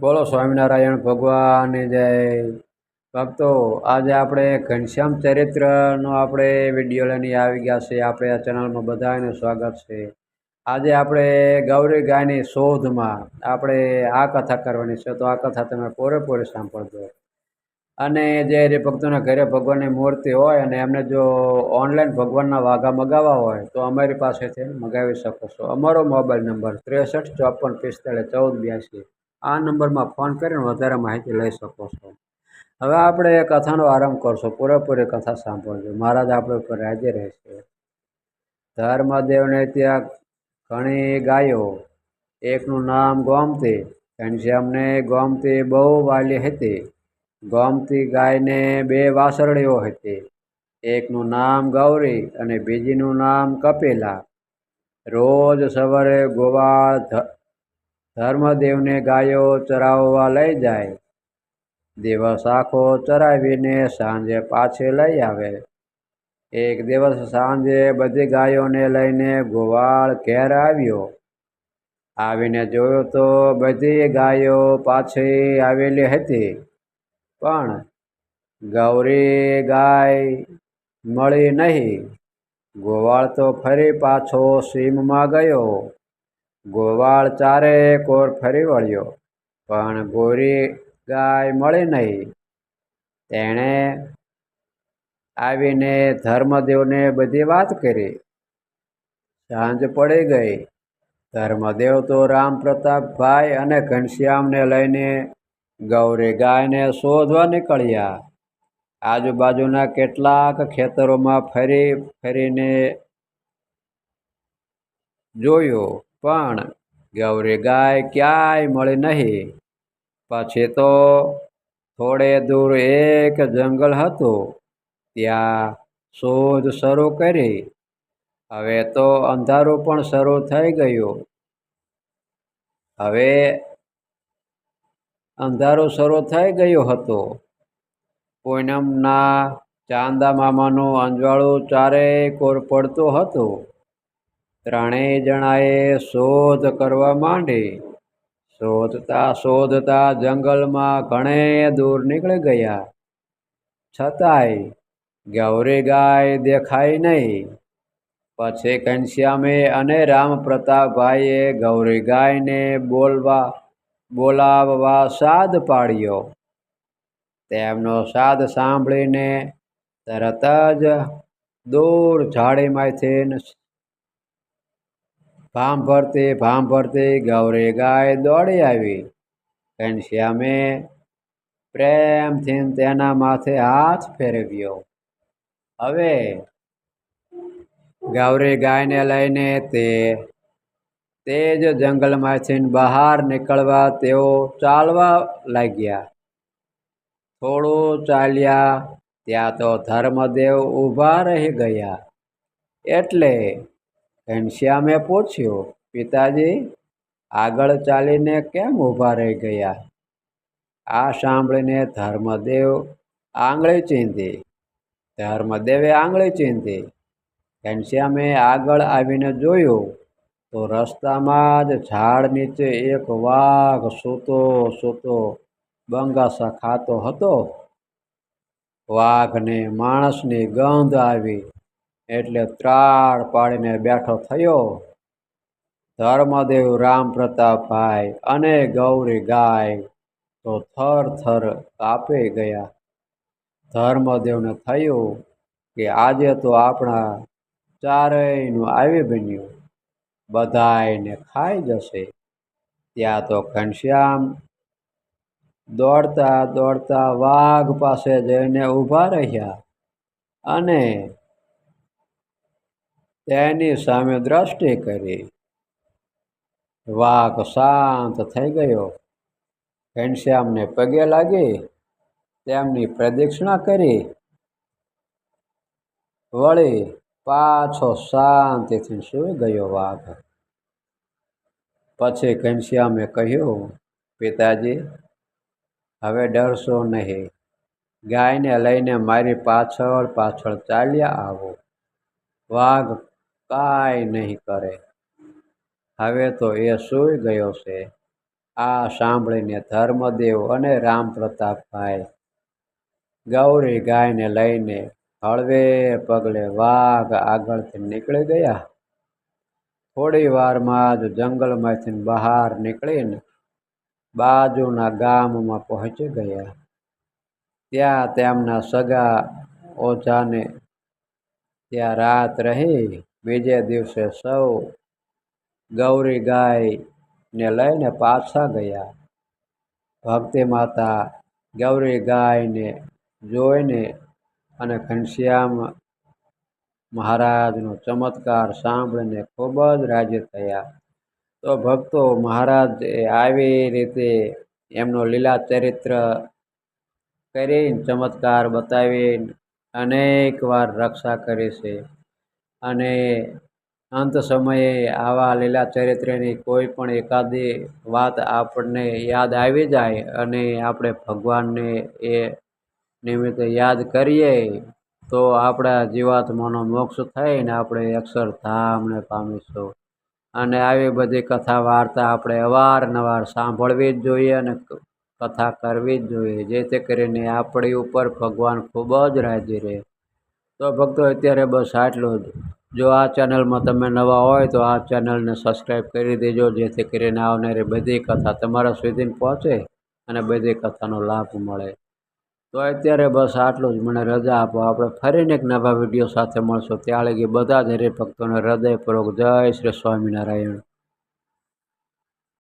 બોલો સ્વામિનારાયણ ભગવાનની જય. ભક્તો, આજે આપણે ઘનશ્યામ ચરિત્રનો આપણે વીડિયો લઈને આવી ગયા છે આપણે આ ચેનલમાં બધાને સ્વાગત છે. આજે આપણે ગૌરી ગાયની શોધમાં આપણે આ કથા કરવાની છે. તો આ કથા તમે પૂરેપૂરી સાંભળજો. અને જે હરિભક્તોના ભક્તોના ઘરે ભગવાનની મૂર્તિ હોય અને એમને જો ઓનલાઈન ભગવાનના વાઘા મગાવવા હોય, તો અમારી પાસેથી મગાવી શકો છો. અમારો મોબાઈલ નંબર ત્રેસઠ ચોપન પિસ્તાળીસ ચૌદ બ્યાસી. આ નંબરમાં ફોન કરીને વધારે માહિતી લઈ શકો છો. હવે આપણે એ કથાનો આરંભ કરશું. પૂરેપૂરી કથા સાંભળજો. મહારાજ આપણે ઉપર રાજ્ય રહેશે. ધર્મદેવને ત્યાં ઘણી ગાયો, એકનું નામ ગોમતી ઘનશ્યામને ગોમતી બહુ વાલી હતી, ગોમતી ગાયને બે વાસરડીઓ હતી. એકનું નામ ગૌરી અને બીજીનું નામ કપિલા. રોજ સવારે ગોવાળ ધર્મદેવને ગાયો ચરાવવા લઈ જાય. દિવસ આખો ચરાવીને સાંજે પાછી લઈ આવે. એક દિવસ સાંજે બધી ગાયોને લઈને ગોવાળ ઘેર આવ્યો. આવીને જોયું તો બધી ગાયો પાછી આવેલી હતી. પણ ગૌરી ગાય મળી નહીં. ગોવાળ તો ફરી પાછો સીમમાં ગયો. ગોવાળ ચારે કોર ફરી વળ્યો, પણ ગોરી ગાય મળી નહીં. તેણે આવીને ધર્મદેવને બધી વાત કરી. સાંજ પડી ગઈ. ધર્મદેવ તો રામ પ્રતાપભાઈ અને ઘનશ્યામને લઈને ગૌરી ગાયને શોધવા નીકળ્યા. આજુબાજુના કેટલાક ખેતરોમાં ફરી ફરીને જોયું. પણ ગૌરી ગાય ક્યાંય મળી નહીં. પછી તો થોડે દૂર એક જંગલ હતું, ત્યાં શોધ શરૂ કરી. હવે તો અંધારું પણ શરૂ થઈ ગયું. હવે અંધારું શરૂ થઈ ગયું હતું. પૂનમના ચાંદા મામાનું અંજવાળું ચારેય કોર પડતું હતું. ત્રણેય જણાએ શોધ કરવા માંડી. શોધતા શોધતા જંગલમાં ઘણે દૂર નીકળી ગયા. છતાંય ગૌરી ગાય દેખાય નહીં. પછી ઘનશ્યામે અને રામ પ્રતાપભાઈએ ગૌરી ગાયને બોલવા, બોલાવવા સાદ પાડ્યો. તેમનો સાદ સાંભળીને તરત જ દૂર ઝાડીમાંથી ભામ ભરતી ભામ ભરતી ગૌરી ગાય દોડી આવી. ઘનશ્યામે પ્રેમથી તેના માથે હાથ ફેરવ્યો. હવે ગૌરી ગાયને લઈને તે તે જ જંગલમાંથી બહાર નીકળવા તેઓ ચાલવા લાગ્યા. થોડું ચાલ્યા ત્યાં તો ધર્મદેવ ઊભા રહી ગયા. એટલે ઘનશ્યામે પૂછ્યું, પિતાજી, આગળ ચાલીને કેમ ઊભા રહી ગયા? આ સાંભળીને ધર્મદેવ આંગળી ચીંધી. ધર્મદેવે આંગળી ચીંધી. ઘનશ્યામે આગળ આવીને જોયું, તો રસ્તામાં જ ઝાડ નીચે એક વાઘ સૂતો સૂતો બંગાસા ખાતો હતો. વાઘને માણસની ગંધ આવી. એટલે ત્રાળ પાડીને બેઠો થયો. ધર્મદેવ રામ પ્રતાપભાઈ અને ગૌરી ગાય તો થર થર કાપે ગયા. ધર્મદેવને થયું કે આજે તો આપણા ચારેયનું આવી બન્યું. બધાયને ખાઈ જશે. ત્યાં તો ઘનશ્યામ દોડતા દોડતા વાઘ પાસે જઈને ઊભા રહ્યા અને તેની સામે દ્રષ્ટિ કરી. વાઘ શાંત થઈ ગયો. ઘનશ્યામને પગે લાગી, તેમની પ્રદક્ષિણા કરી. વળી પાછો શાંતિથી સૂઈ ગયો વાઘ. પછી ઘનશ્યામે કહ્યું, પિતાજી, હવે ડરશો નહીં. ગાયને લઈને મારી પાછળ પાછળ ચાલ્યા આવો. વાઘ કાંઈ નહીં કરે. હવે તો એ સૂઈ ગયો છે. આ સાંભળીને ધર્મદેવ અને રામ પ્રતાપભાઈ ગૌરી ગાયને લઈને હળવે પગલે વાઘ આગળથી નીકળી ગયા. થોડી વારમાં જ જંગલમાંથી બહાર નીકળીને બાજુના ગામમાં પહોંચી ગયા. ત્યાં તેમના સગા ઓઝાને ત્યાં રાત રહી. બીજે દિવસે સૌ ગૌરી ગાયને લઈને પાછા ગયા. ભક્તિ માતા ગૌરી ગાયને જોઈને અને ઘનશ્યામ મહારાજનો ચમત્કાર સાંભળીને ખૂબ જ રાજી થયા. તો ભક્તો મહારાજ આવી રીતે એમનો લીલા ચરિત્ર કરીને ચમત્કાર બતાવી અનેક વાર રક્ષા કરી છે. અને અંત સમયે આવા લીલા ચરિત્રની કોઈ પણ એકાદી વાત આપણને યાદ આવી જાય અને આપણે ભગવાનને એ નિમિત્તે યાદ કરીએ, તો આપણા જીવાત્માનો મોક્ષ થઈને આપણે અક્ષરધામને પામીશું. અને આવી બધી કથા વાર્તા આપણે અવારનવાર સાંભળવી જ જોઈએ અને કથા કરવી જ જોઈએ. જેથી કરીને આપણી ઉપર ભગવાન ખૂબ જ રાજી રહે. તો ભક્તો અત્યારે બસ આટલું જ. જો આ ચેનલમાં તમે નવા હોય તો આ ચેનલને સબસ્ક્રાઈબ કરી દેજો, જેથી કરીને આવનારી બધી કથા તમારા સુધી પહોંચે અને બધી કથાનો લાભ મળે. તો અત્યારે બસ આટલું જ. મને રજા આપો. આપણે ફરીને એક નવા વીડિયો સાથે મળશું. ત્યાં લગી બધા જ હરિભક્તોને હૃદયપૂર્વક જય શ્રી સ્વામિનારાયણ.